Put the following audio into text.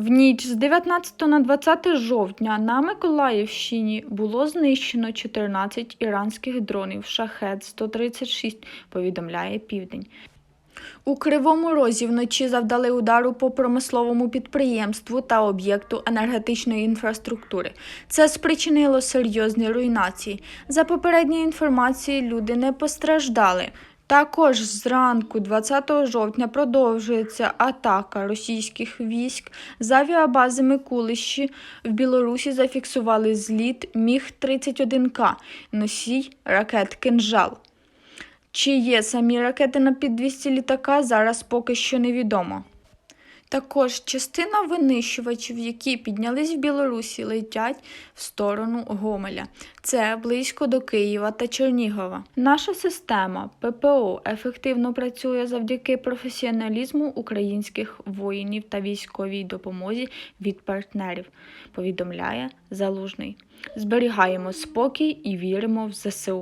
В ніч з 19 на 20 жовтня на Миколаївщині було знищено 14 іранських дронів «Шахед-136», повідомляє Південь. У Кривому Розі вночі завдали удару по промисловому підприємству та об'єкту енергетичної інфраструктури. Це спричинило серйозні руйнації. За попередньою інформацією, люди не постраждали. Також зранку 20 жовтня продовжується атака російських військ з авіабази Микулищі. В Білорусі зафіксували зліт Міг-31К, носій ракет «Кинжал». Чи є самі ракети на підвісті літака, зараз поки що невідомо. Також частина винищувачів, які піднялись в Білорусі, летять в сторону Гомеля. Це близько до Києва та Чернігова. Наша система ППО ефективно працює завдяки професіоналізму українських воїнів та військовій допомозі від партнерів, повідомляє Залужний. Зберігаємо спокій і віримо в ЗСУ.